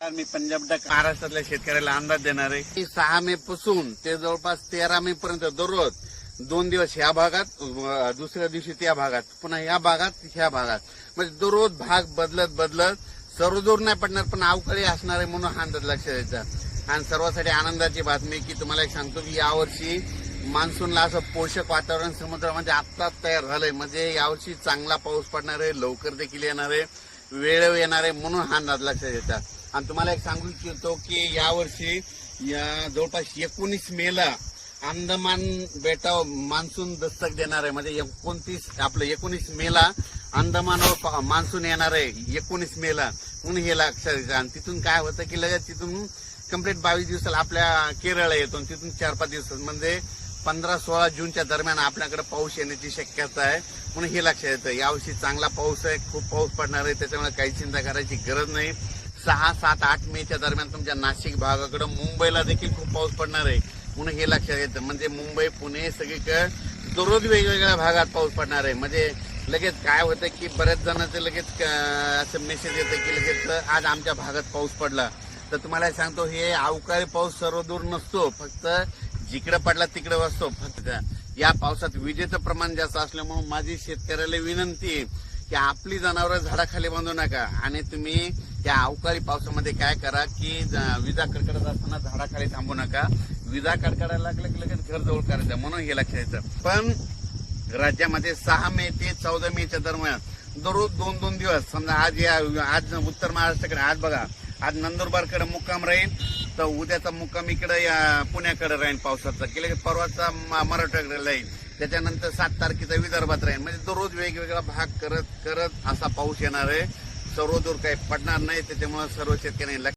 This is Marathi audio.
मी पंजाब डक. महाराष्ट्रातल्या शेतकऱ्याला अंदाज देणार आहे की सहा मे पासून ते जवळपास तेरा मे पर्यंत दररोज दोन दिवस ह्या भागात दुसऱ्या दिवशी त्या भागात पुन्हा ह्या भागात ह्या भागात. म्हणजे दररोज भाग बदलत बदलत सर्व दूर नाही पडणार पण अवकाळी असणार आहे म्हणून हा अंदाज लक्षात द्यायचा आणि सर्वांसाठी आनंदाची बातमी की तुम्हाला एक सांगतो की यावर्षी मान्सूनला असं पोषक वातावरण समुद्रामध्ये आत्ताच तयार झालंय. म्हणजे यावर्षी चांगला पाऊस पडणार आहे लवकर देखील येणार आहे वेळेवर येणार आहे म्हणून हा अंदाज लक्षात येतात आणि तुम्हाला एक सांगू इच्छितो की यावर्षी या जवळपास एकोणीस मेला अंदमान बेटावर मान्सून दस्तक देणार आहे. म्हणजे एकोणतीस आपलं एकोणीस मेला अंदमानवर मान्सून येणार आहे. एकोणीस मेला. म्हणून हे लक्षात येतं आणि तिथून काय होतं की लगेच तिथून कंप्लीट बावीस दिवसाला आपल्या केरळला येतो आणि तिथून चार पाच दिवसात. म्हणजे पंधरा सोळा जूनच्या दरम्यान आपल्याकडे पाऊस येण्याची शक्यता आहे. म्हणून हे लक्षात येतं. यावर्षी चांगला पाऊस आहे. खूप पाऊस पडणार आहे. त्याच्यामुळे काही चिंता करायची गरज नाही. सहा सात आठ मेच्या दरम्यान तुमच्या नाशिक भागाकडं मुंबईला देखील खूप पाऊस पडणार आहे. म्हणून हे लक्षात येतं. म्हणजे मुंबई पुणे सगळीकडे दररोज वेगवेगळ्या भागात पाऊस पडणार आहे. म्हणजे लगेच काय होतं की बऱ्याच जणांचे लगेच असं मेसेज येतं की लगेच आज आमच्या भागात पाऊस पडला. तर तुम्हाला सांगतो हे अवकाळी पाऊस सर्व दूर नसतो. फक्त जिकडे पडला तिकडे वाचतो फक्त या पावसात विजेचं प्रमाण जास्त असल्यामुळे माझी शेतकऱ्याला विनंती आहे की आपली जनावरं झाडाखाली बांधू नका. आणि तुम्ही त्या अवकाळी पावसामध्ये काय करा की विजा कडकडत असताना झाडाखाली थांबू नका. विजा कडकडायला लागलं की लगेच घर जवळ करायचं म्हणून हे लक्षात येतं. पण राज्यामध्ये सहा मे ते चौदा मेच्या दरम्यान दररोज दोन दोन दिवस समजा आज या आज उत्तर महाराष्ट्राकडे आज बघा आज नंदुरबारकडे मुक्काम राहील तर उद्याचा मुक्काम इकडे या पुण्याकडे राहील पावसाचा. की लगेच परवाचा म- मराठवाड्याकडे राहील. त्याच्यानंतर सात तारखेचा विदर्भात राहील. म्हणजे दररोज वेगवेगळा भाग करत करत असा पाऊस येणार आहे. सर्वदूर काही पडणार नाही त्याच्यामुळे सर्व शेतकऱ्यांनी